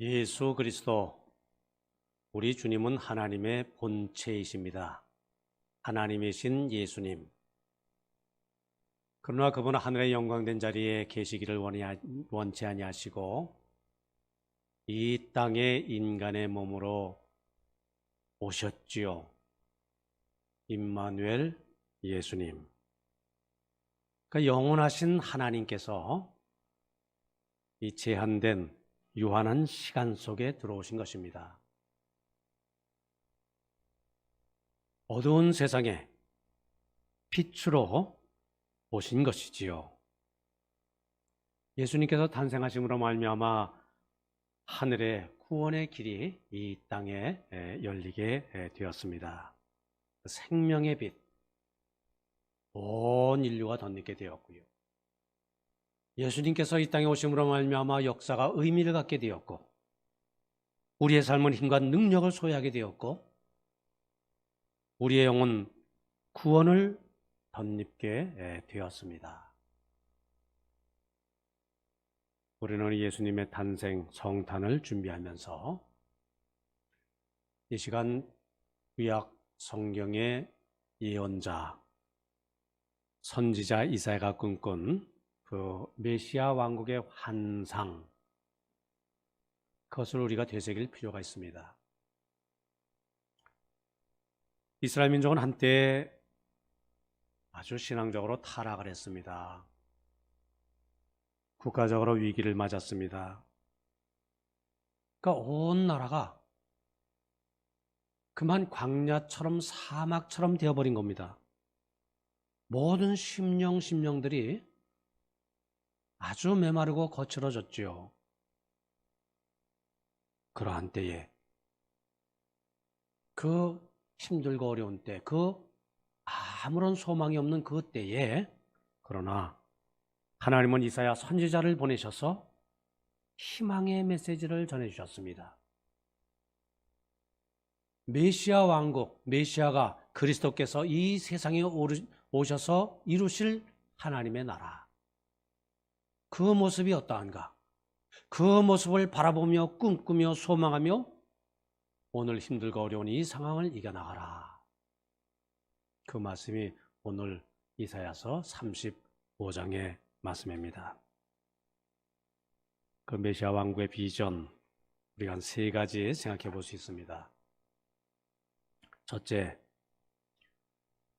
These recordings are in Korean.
예수 그리스도 우리 주님은 하나님의 본체이십니다. 하나님이신 예수님. 그러나 그분은 하늘의 영광된 자리에 계시기를 원치 아니하시고 이 땅에 인간의 몸으로 오셨지요. 임마누엘 예수님. 그 영원하신 하나님께서 이 제한된 유한한 시간 속에 들어오신 것입니다. 어두운 세상에 빛으로 오신 것이지요. 예수님께서 탄생하심으로 말미암아 하늘의 구원의 길이 이 땅에 에, 열리게 에, 되었습니다. 생명의 빛, 온 인류가 덧입게 되었고요. 예수님께서 이 땅에 오심으로 말미암아 역사가 의미를 갖게 되었고 우리의 삶은 힘과 능력을 소유하게 되었고 우리의 영혼 구원을 덧입게 예, 되었습니다. 우리는 예수님의 탄생 성탄을 준비하면서 이 시간 구약 성경의 예언자 선지자 이사야가 꿈꾼 그 메시아 왕국의 환상 그것을 우리가 되새길 필요가 있습니다. 이스라엘 민족은 한때 아주 신앙적으로 타락을 했습니다. 국가적으로 위기를 맞았습니다. 그러니까 온 나라가 그만 광야처럼 사막처럼 되어버린 겁니다. 모든 심령 심령들이 아주 메마르고 거칠어졌지요. 그러한 때에 그 힘들고 어려운 때, 그 아무런 소망이 없는 그 때에 그러나 하나님은 이사야 선지자를 보내셔서 희망의 메시지를 전해 주셨습니다. 메시아 왕국, 메시아가 그리스도께서 이 세상에 오셔서 이루실 하나님의 나라. 그 모습이 어떠한가? 그 모습을 바라보며 꿈꾸며 소망하며 오늘 힘들고 어려운 이 상황을 이겨나가라. 그 말씀이 오늘 이사야서 35장의 말씀입니다. 그 메시아 왕국의 비전 우리가 한 세 가지 생각해 볼 수 있습니다. 첫째,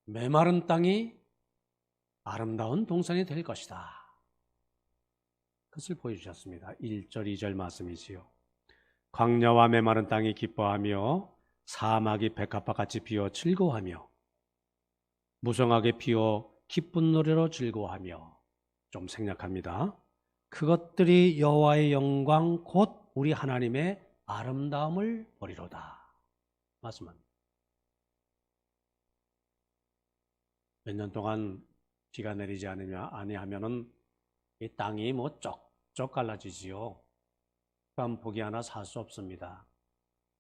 메마른 땅이 아름다운 동산이 될 것이다. 그것을 보여주셨습니다. 1절, 2절 말씀이지요. 광야와 메마른 땅이 기뻐하며 사막이 백합화 같이 피어 즐거워하며 무성하게 피어 기쁜 노래로 즐거워하며 좀 생략합니다. 그것들이 여호와의 영광 곧 우리 하나님의 아름다움을 보리로다. 말씀합니다. 몇 년 동안 비가 내리지 않으며 아니하면은 이 땅이 뭐 쩍쩍 갈라지지요. 그럼 보기 하나 살 수 없습니다.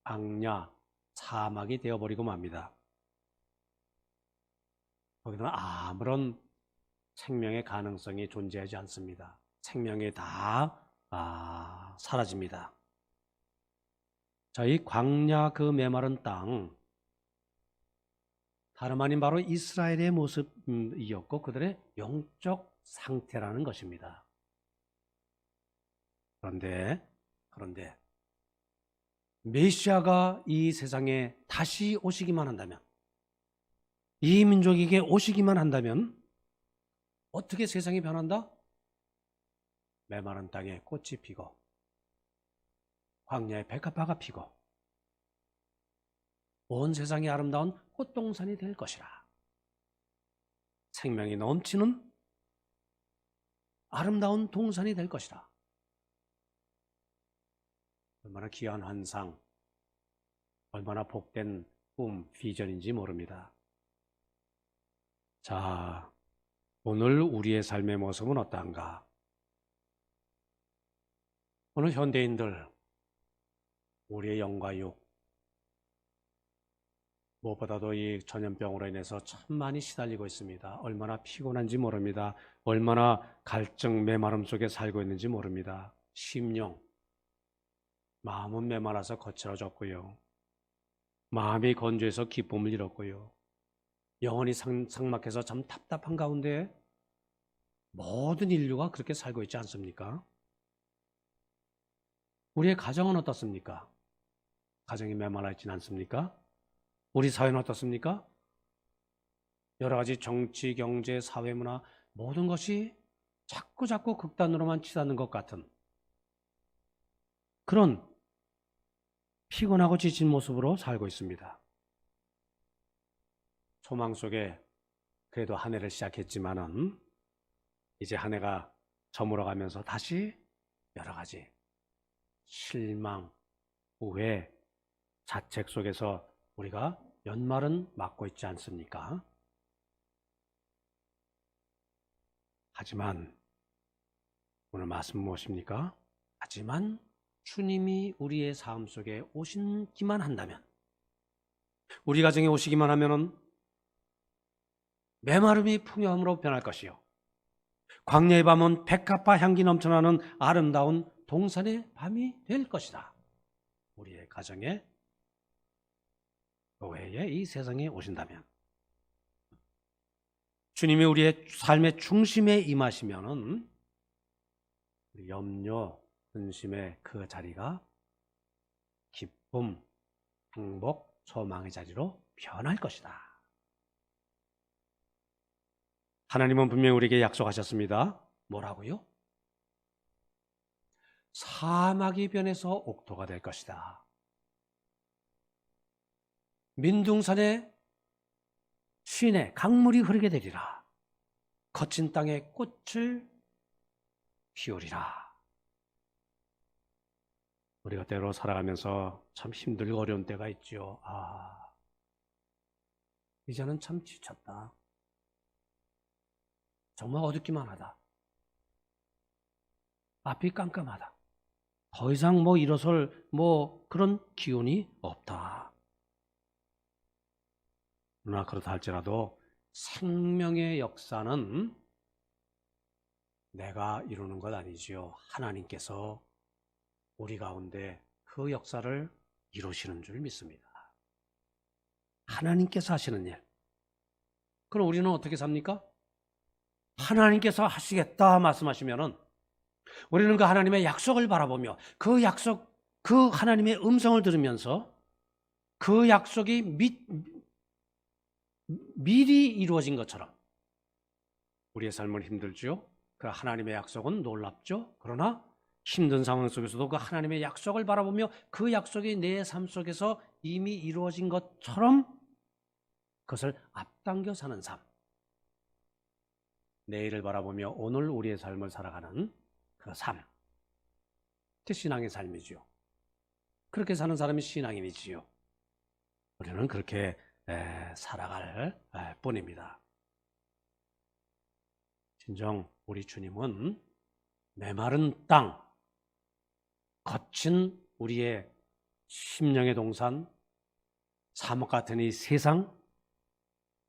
악냐, 사막이 되어버리고 맙니다. 거기는 아무런 생명의 가능성이 존재하지 않습니다. 생명이 다 아, 사라집니다. 자, 이 광야 그 메마른 땅, 다름 아닌 바로 이스라엘의 모습이었고 그들의 영적 상태라는 것입니다. 그런데 그런데 메시아가 이 세상에 다시 오시기만 한다면 이 민족에게 오시기만 한다면 어떻게 세상이 변한다? 메마른 땅에 꽃이 피고 광야에 백합화가 피고 온 세상이 아름다운 꽃동산이 될 것이라. 생명이 넘치는 아름다운 동산이 될 것이라. 얼마나 귀한 환상, 얼마나 복된 꿈, 비전인지 모릅니다. 자, 오늘 우리의 삶의 모습은 어떠한가? 오늘 현대인들, 우리의 영과 육, 무엇보다도 이 전염병으로 인해서 참 많이 시달리고 있습니다. 얼마나 피곤한지 모릅니다. 얼마나 갈증, 메마름 속에 살고 있는지 모릅니다. 심령, 마음은 메말라서 거칠어졌고요. 마음이 건조해서 기쁨을 잃었고요. 영혼이 상, 상막해서 참 답답한 가운데 모든 인류가 그렇게 살고 있지 않습니까? 우리의 가정은 어떻습니까? 가정이 메말라 있진 않습니까? 우리 사회는 어떻습니까? 여러 가지 정치, 경제, 사회, 문화 모든 것이 자꾸 자꾸 극단으로만 치닫는 것 같은 그런 피곤하고 지친 모습으로 살고 있습니다. 소망 속에 그래도 한 해를 시작했지만은 이제 한 해가 저물어 가면서 다시 여러 가지 실망, 후회, 자책 속에서 우리가 연말은 맞고 있지 않습니까? 하지만 오늘 말씀 무엇입니까? 하지만 주님이 우리의 삶 속에 오시기만 한다면 우리 가정에 오시기만 하면은 메마름이 풍요함으로 변할 것이요 광야의 밤은 백합화 향기 넘쳐나는 아름다운 동산의 밤이 될 것이다. 우리의 가정에 교회에 이 세상에 오신다면 주님이 우리의 삶의 중심에 임하시면은 염려, 근심의 그 자리가 기쁨, 행복, 소망의 자리로 변할 것이다. 하나님은 분명히 우리에게 약속하셨습니다. 뭐라고요? 사막이 변해서 옥토가 될 것이다. 민둥산에 시내 강물이 흐르게 되리라. 거친 땅에 꽃을 피우리라. 우리가 때로 살아가면서 참 힘들고 어려운 때가 있죠. 아, 이제는 참 지쳤다. 정말 어둡기만 하다. 앞이 깜깜하다. 더 이상 뭐 일어설 뭐 그런 기운이 없다. 그러나 그렇다 할지라도 생명의 역사는 내가 이루는 것 아니지요. 하나님께서 우리 가운데 그 역사를 이루시는 줄 믿습니다. 하나님께서 하시는 일. 그럼 우리는 어떻게 삽니까? 하나님께서 하시겠다 말씀하시면은 우리는 그 하나님의 약속을 바라보며 그 약속, 그 하나님의 음성을 들으면서 그 약속이 미, 미리 이루어진 것처럼 우리의 삶은 힘들죠. 그 하나님의 약속은 놀랍죠. 그러나 힘든 상황 속에서도 그 하나님의 약속을 바라보며 그 약속이 내 삶 속에서 이미 이루어진 것처럼 그것을 앞당겨 사는 삶. 내일을 바라보며 오늘 우리의 삶을 살아가는 그 삶. 그 신앙의 삶이지요. 그렇게 사는 사람이 신앙인이지요. 우리는 그렇게 에, 살아갈 에, 뿐입니다. 진정 우리 주님은 메마른 땅, 거친 우리의 심령의 동산, 사막 같은 이 세상,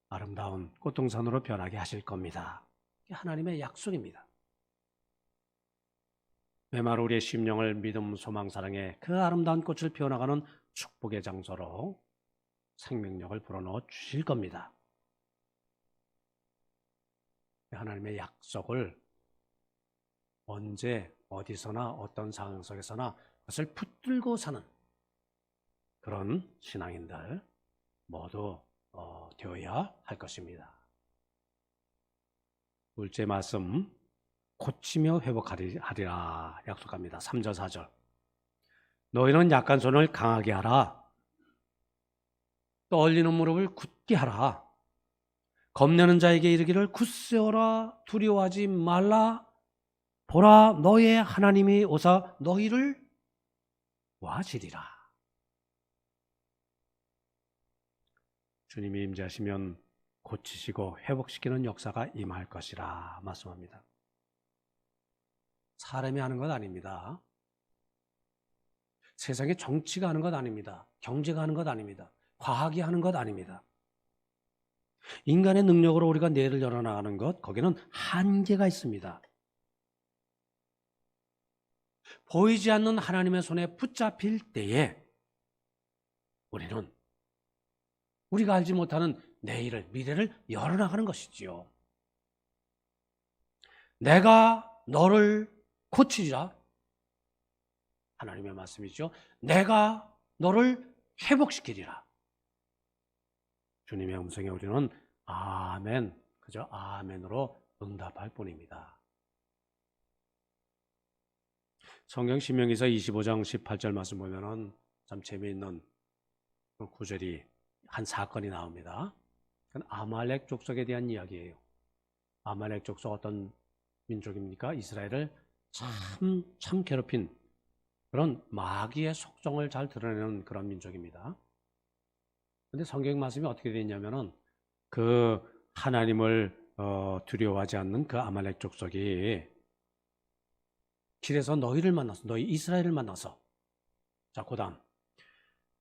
아름다운 꽃동산으로 변하게 하실 겁니다. 하나님의 약속입니다. 메마른 우리의 심령을 믿음, 소망, 사랑의 그 아름다운 꽃을 피워나가는 축복의 장소로 생명력을 불어넣어 주실 겁니다. 하나님의 약속을 언제 어디서나 어떤 상황 속에서나 그것을 붙들고 사는 그런 신앙인들 모두 어, 되어야 할 것입니다. 둘째 말씀 고치며 회복하리라 약속합니다. 3절 4절 너희는 약한 손을 강하게 하라 떨리는 무릎을 굳게 하라 겁내는 자에게 이르기를 굳세어라 두려워하지 말라 보라 너의 하나님이 오사 너희를 와시리라. 주님이 임재하시면 고치시고 회복시키는 역사가 임할 것이라 말씀합니다. 사람이 하는 것 아닙니다. 세상의 정치가 하는 것 아닙니다. 경제가 하는 것 아닙니다. 과학이 하는 것 아닙니다. 인간의 능력으로 우리가 뇌를 열어나가는 것, 거기는 한계가 있습니다. 보이지 않는 하나님의 손에 붙잡힐 때에 우리는 우리가 알지 못하는 내일을, 미래를 열어나가는 것이지요. 내가 너를 고치리라. 하나님의 말씀이죠. 내가 너를 회복시키리라. 주님의 음성에 우리는 아멘, 그저 아멘으로 응답할 뿐입니다. 성경 신명기서 25장 18절 말씀 보면은 참 재미있는 그 구절이 한 사건이 나옵니다. 아말렉 족속에 대한 이야기예요. 아말렉 족속 어떤 민족입니까? 이스라엘을 참, 참 괴롭힌 그런 마귀의 속성을 잘 드러내는 그런 민족입니다. 근데 성경 말씀이 어떻게 되어 있냐면은 그 하나님을 어, 두려워하지 않는 그 아말렉 족속이 길에서 너희를 만나서 너희 이스라엘을 만나서 자 그다음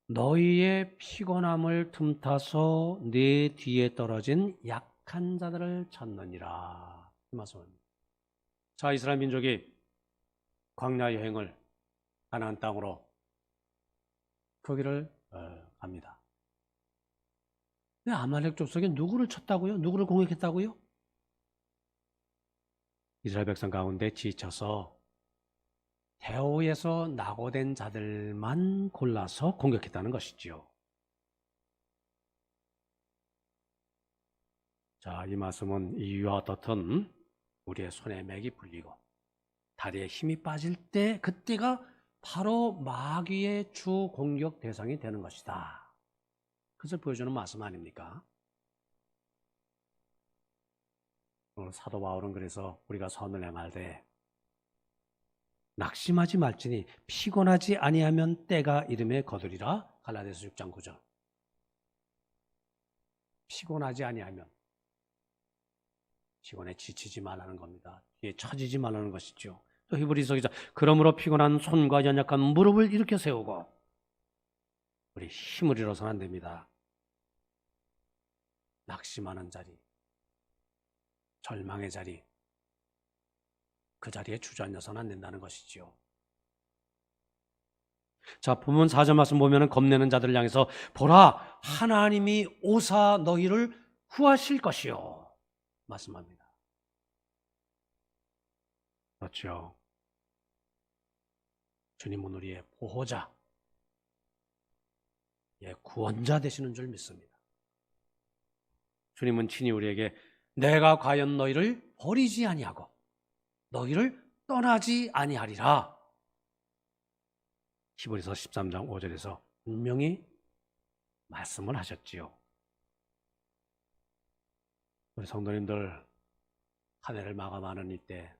너희의 피곤함을 틈타서 내 뒤에 떨어진 약한 자들을 찾느니라 이 말씀입니다. 자 이스라엘 민족이 광야 여행을 가나안 땅으로 거기를 어, 갑니다. 근데 아말렉 족속에 누구를 쳤다고요? 누구를 공격했다고요? 이스라엘 백성 가운데 지쳐서 대오에서 낙오된 자들만 골라서 공격했다는 것이지요. 자, 이 말씀은 이와 어떻든 우리의 손에 맥이 풀리고 다리에 힘이 빠질 때 그때가 바로 마귀의 주 공격 대상이 되는 것이다. 그것을 보여주는 말씀 아닙니까? 오늘 사도 바울은 그래서 우리가 선을 행할 때 낙심하지 말지니 피곤하지 아니하면 때가 이름에 거두리라 갈라디아서 6장 9절 피곤하지 아니하면 피곤에 지치지 말라는 겁니다. 뒤에 처지지 말라는 것이죠. 또 히브리서 기자 그러므로 피곤한 손과 연약한 무릎을 일으켜 세우고 우리 힘을 잃어서는 안 됩니다. 낙심하는 자리, 절망의 자리, 그 자리에 주저앉아서는 안 된다는 것이지요. 자, 본문 4절 말씀 보면은 겁내는 자들을 향해서 보라 하나님이 오사 너희를 구하실 것이요 말씀합니다. 그렇죠. 주님은 우리의 보호자, 예, 구원자 되시는 줄 믿습니다. 주님은 친히 우리에게 내가 과연 너희를 버리지 아니하고 너희를 떠나지 아니하리라. 히브리서 13장 5절에서 분명히 말씀을 하셨지요. 우리 성도님들 한 해를 마감하는 이때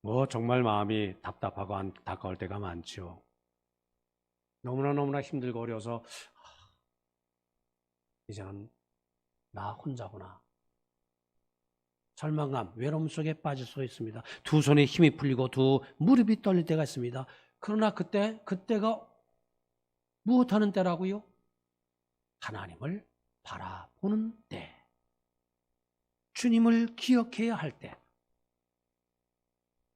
뭐 정말 마음이 답답하고 안타까울 때가 많지요. 너무나 너무나 힘들고 어려워서 아, 이제는 나 혼자구나. 절망감, 외로움 속에 빠질 수 있습니다. 두 손에 힘이 풀리고 두 무릎이 떨릴 때가 있습니다. 그러나 그때, 그때가 무엇하는 때라고요? 하나님을 바라보는 때. 주님을 기억해야 할 때.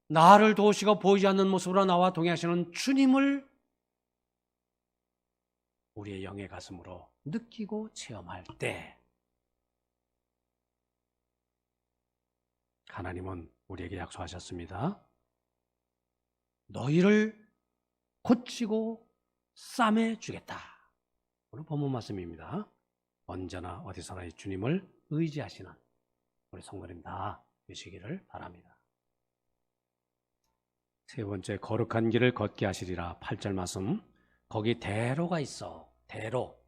나를 도우시고 보이지 않는 모습으로 나와 동행하시는 주님을 우리의 영의 가슴으로 느끼고 체험할 때 하나님은 우리에게 약속하셨습니다. 너희를 고치고 싸매 주겠다. 오늘 본문 말씀입니다. 언제나 어디서나 이 주님을 의지하시는 우리 성도님 다 되시기를 바랍니다. 세 번째 거룩한 길을 걷게 하시리라 8절 말씀 거기 대로가 있어 대로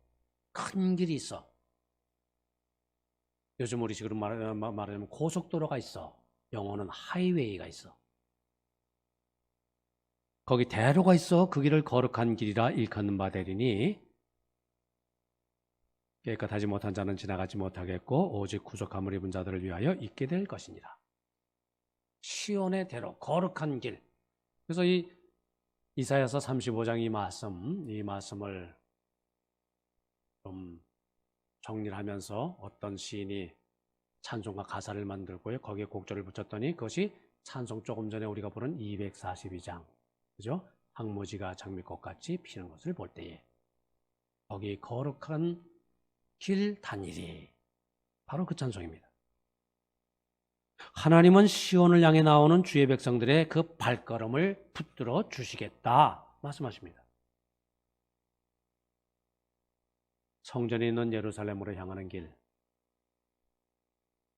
큰 길이 있어. 요즘 우리 식으로 말- 말- 말하자면 고속도로가 있어. 영어는 하이웨이가 있어. 거기 대로가 있어. 그 길을 거룩한 길이라 일컫는 바 되리니. 깨끗하지 못한 자는 지나가지 못하겠고 오직 구속함을 입은 자들을 위하여 있게 될 것이니라. 시온의 대로 거룩한 길. 그래서 이 이사야서 35장 이 말씀, 이 말씀을 좀 정리를 하면서 어떤 시인이 찬송과 가사를 만들고요. 거기에 곡절을 붙였더니 그것이 찬송 조금 전에 우리가 보는 242장, 그죠? 황무지가 장미꽃 같이 피는 것을 볼 때에 거기 거룩한 길 다니리 바로 그 찬송입니다. 하나님은 시온을 향해 나오는 주의 백성들의 그 발걸음을 붙들어 주시겠다 말씀하십니다. 성전에 있는 예루살렘으로 향하는 길.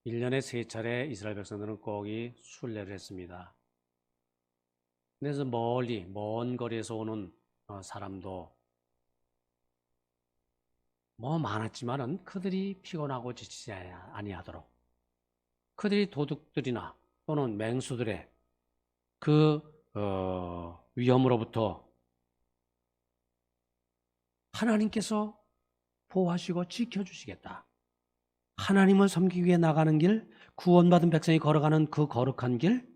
1년에 세 차례 이스라엘 백성들은 꼭 이 순례를 했습니다. 그래서 멀리 먼 거리에서 오는 어, 사람도 뭐 많았지만은 그들이 피곤하고 지치지 아니하도록 그들이 도둑들이나 또는 맹수들의 그 어, 위험으로부터 하나님께서 보호하시고 지켜주시겠다. 하나님을 섬기기 위해 나가는 길, 구원받은 백성이 걸어가는 그 거룩한 길,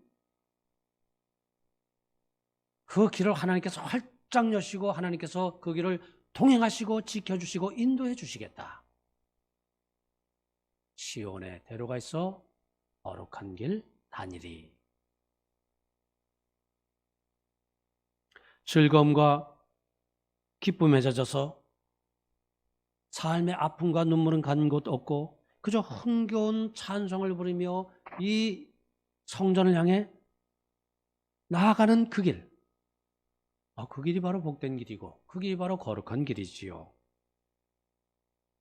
그 길을 하나님께서 활짝 여시고 하나님께서 그 길을 동행하시고 지켜주시고 인도해 주시겠다. 시온에 데려가 있어 거룩한 길 다니리. 즐거움과 기쁨에 젖어서 삶의 아픔과 눈물은 간 곳 없고 그저 흥겨운 찬송을 부리며 이 성전을 향해 나아가는 그 길. 아, 그 길이 바로 복된 길이고 그 길이 바로 거룩한 길이지요.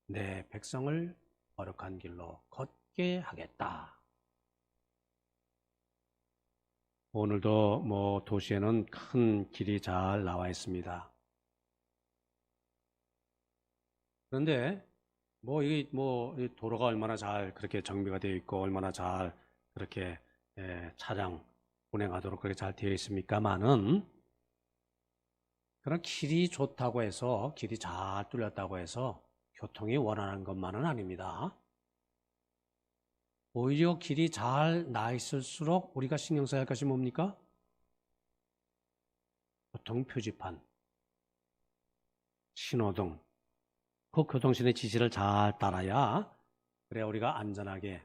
내 백성을 거룩한 길로 걷게 하겠다. 오늘도 뭐 도시에는 큰 길이 잘 나와 있습니다. 그런데 뭐 이게 뭐 도로가 얼마나 잘 그렇게 정비가 되어 있고 얼마나 잘 그렇게 예, 차량 운행하도록 그렇게 잘 되어 있습니까만은 그런 길이 좋다고 해서 길이 잘 뚫렸다고 해서 교통이 원활한 것만은 아닙니다. 오히려 길이 잘 나 있을수록 우리가 신경 써야 할 것이 뭡니까? 교통 표지판, 신호등, 그 교통신의 지시를 잘 따라야 그래야 우리가 안전하게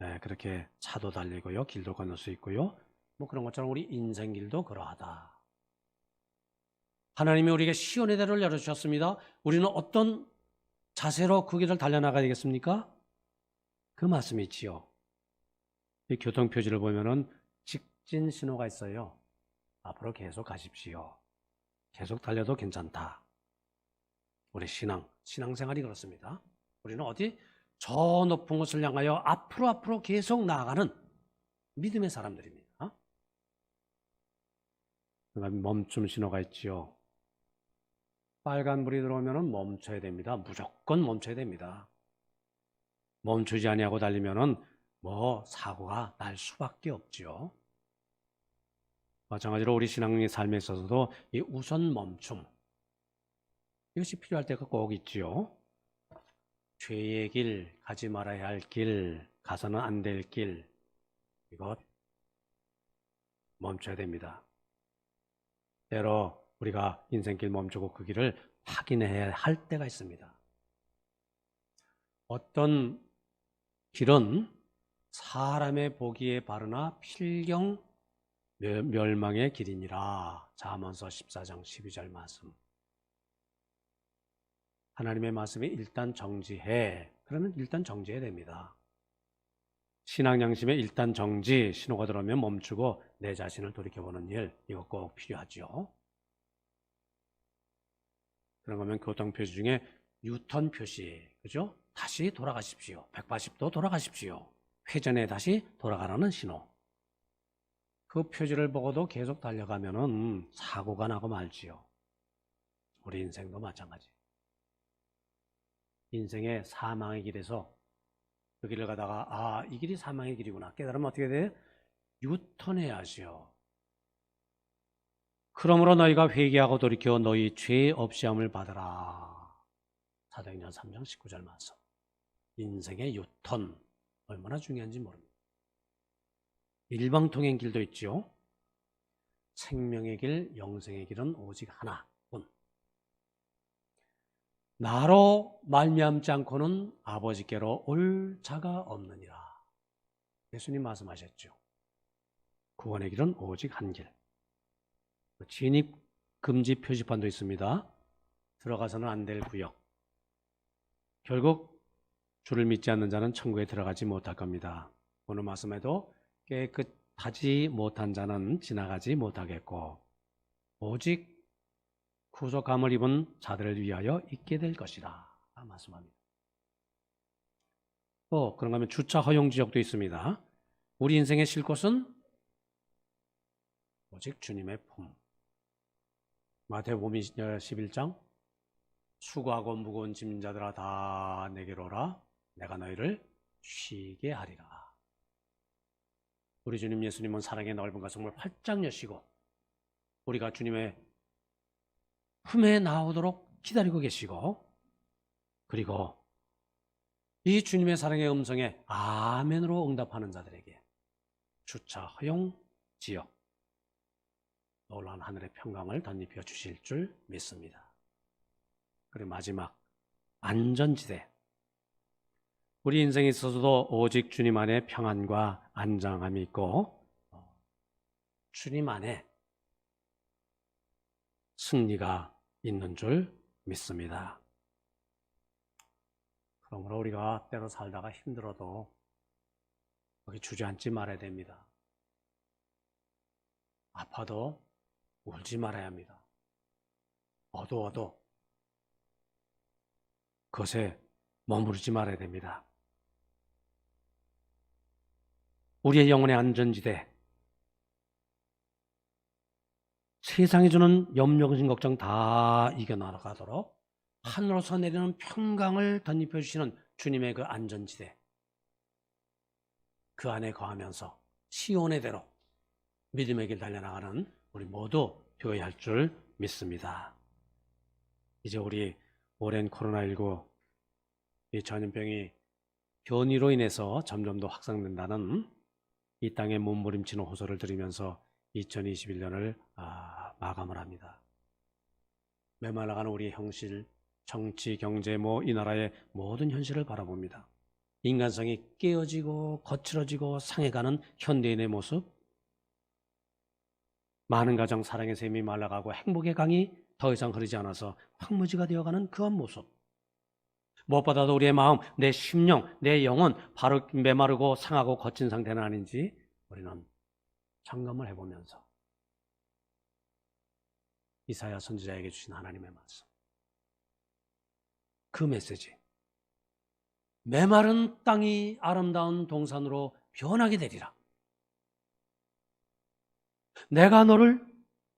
네, 그렇게 차도 달리고요, 길도 건널 수 있고요. 뭐 그런 것처럼 우리 인생길도 그러하다. 하나님이 우리에게 시온의 대로를 열어주셨습니다. 우리는 어떤 자세로 그 길을 달려나가야 되겠습니까? 그 말씀이 있지요. 이 교통표지를 보면은 직진 신호가 있어요. 앞으로 계속 가십시오. 계속 달려도 괜찮다. 우리 신앙, 신앙생활이 그렇습니다. 우리는 어디 저 높은 곳을 향하여 앞으로 앞으로 계속 나아가는 믿음의 사람들입니다. 멈춤 신호가 있지요. 빨간 불이 들어오면 멈춰야 됩니다. 무조건 멈춰야 됩니다. 멈추지 아니하고 달리면은 뭐 사고가 날 수밖에 없지요. 마찬가지로 우리 신앙의 삶에 있어서도 이 우선 멈춤 이것이 필요할 때가 꼭 있지요. 죄의 길, 가지 말아야 할 길, 가서는 안 될 길, 이것 멈춰야 됩니다. 때로 우리가 인생길 멈추고 그 길을 확인해야 할 때가 있습니다. 어떤 길은 사람의 보기에 바르나 필경 멸망의 길이니라. 잠언서 14장 12절 말씀. 하나님의 말씀이 일단 정지해. 그러면 일단 정지해야 됩니다. 신앙 양심에 일단 정지, 신호가 들어오면 멈추고 내 자신을 돌이켜보는 일, 이거 꼭 필요하죠. 그런 거면 교통 표시 중에 유턴 표시, 그죠? 다시 돌아가십시오. 180도 돌아가십시오. 회전에 다시 돌아가라는 신호. 그 표지를 보고도 계속 달려가면은 사고가 나고 말지요. 우리 인생도 마찬가지. 인생의 사망의 길에서 그 길을 가다가 아, 이 길이 사망의 길이구나. 깨달으면 어떻게 돼? 유턴해야지요. 그러므로 너희가 회개하고 돌이켜 너희 죄 없이함을 받으라. 사도행전 3장 19절 말씀. 인생의 유턴 얼마나 중요한지 모릅니다. 일방통행 길도 있죠. 생명의 길, 영생의 길은 오직 하나뿐. 나로 말미암지 않고는 아버지께로 올 자가 없느니라. 예수님 말씀하셨죠. 구원의 길은 오직 한 길. 진입 금지 표지판도 있습니다. 들어가서는 안 될 구역. 결국 주를 믿지 않는 자는 천국에 들어가지 못할 겁니다. 오늘 말씀에도 깨끗하지 못한 자는 지나가지 못하겠고 오직 구속함을 입은 자들을 위하여 있게 될 것이다. 말씀합니다. 또 그런가 하면 주차 허용 지역도 있습니다. 우리 인생의 쉴 곳은 오직 주님의 품. 마태복음 11장 수고하고 무거운 짐 자들아 다 내게로 오라 내가 너희를 쉬게 하리라. 우리 주님 예수님은 사랑의 넓은 가슴을 활짝 여시고 우리가 주님의 품에 나오도록 기다리고 계시고 그리고 이 주님의 사랑의 음성에 아멘으로 응답하는 자들에게 주차 허용 지역 놀라운 하늘의 평강을 덧입혀 주실 줄 믿습니다. 그리고 마지막 안전지대 우리 인생에 있어서도 오직 주님 안에 평안과 안정함이 있고 주님 안에 승리가 있는 줄 믿습니다. 그러므로 우리가 때로 살다가 힘들어도 거기 주저앉지 말아야 됩니다. 아파도 울지 말아야 합니다. 어두워도 그것에 머무르지 말아야 됩니다. 우리의 영혼의 안전지대, 세상이 주는 염려, 근심, 걱정 다 이겨나가도록 하늘로서 내리는 평강을 덧입혀 주시는 주님의 그 안전지대, 그 안에 거하면서 시온의 대로 믿음의 길 달려나가는 우리 모두 되어야 할 줄 믿습니다. 이제 우리 오랜 코로나19 이 전염병이 변이로 인해서 점점 더 확산된다는 이 땅에 몸부림치는 호소를 들으면서 2021년을 아, 마감을 합니다. 메말라가는 우리 형실, 정치, 경제, 뭐 이 나라의 모든 현실을 바라봅니다. 인간성이 깨어지고 거칠어지고 상해가는 현대인의 모습, 많은 가정 사랑의 샘이 말라가고 행복의 강이 더 이상 흐르지 않아서 황무지가 되어가는 그한 모습. 무엇보다도 우리의 마음, 내 심령, 내 영혼 바로 메마르고 상하고 거친 상태는 아닌지 우리는 점검을 해보면서 이사야 선지자에게 주신 하나님의 말씀. 그 메시지. 메마른 땅이 아름다운 동산으로 변하게 되리라. 내가 너를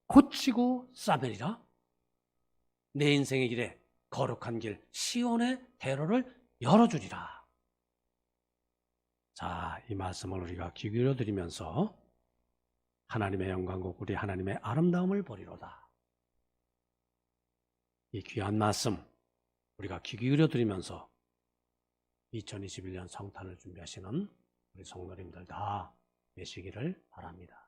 고치고 싸매리라. 내 인생의 길에 거룩한 길, 시온의 대로를 열어주리라. 자, 이 말씀을 우리가 귀 기울여 드리면서 하나님의 영광국 우리 하나님의 아름다움을 보리로다. 이 귀한 말씀 우리가 귀 기울여 드리면서 2021년 성탄을 준비하시는 우리 성도님들 다 되시기를 바랍니다.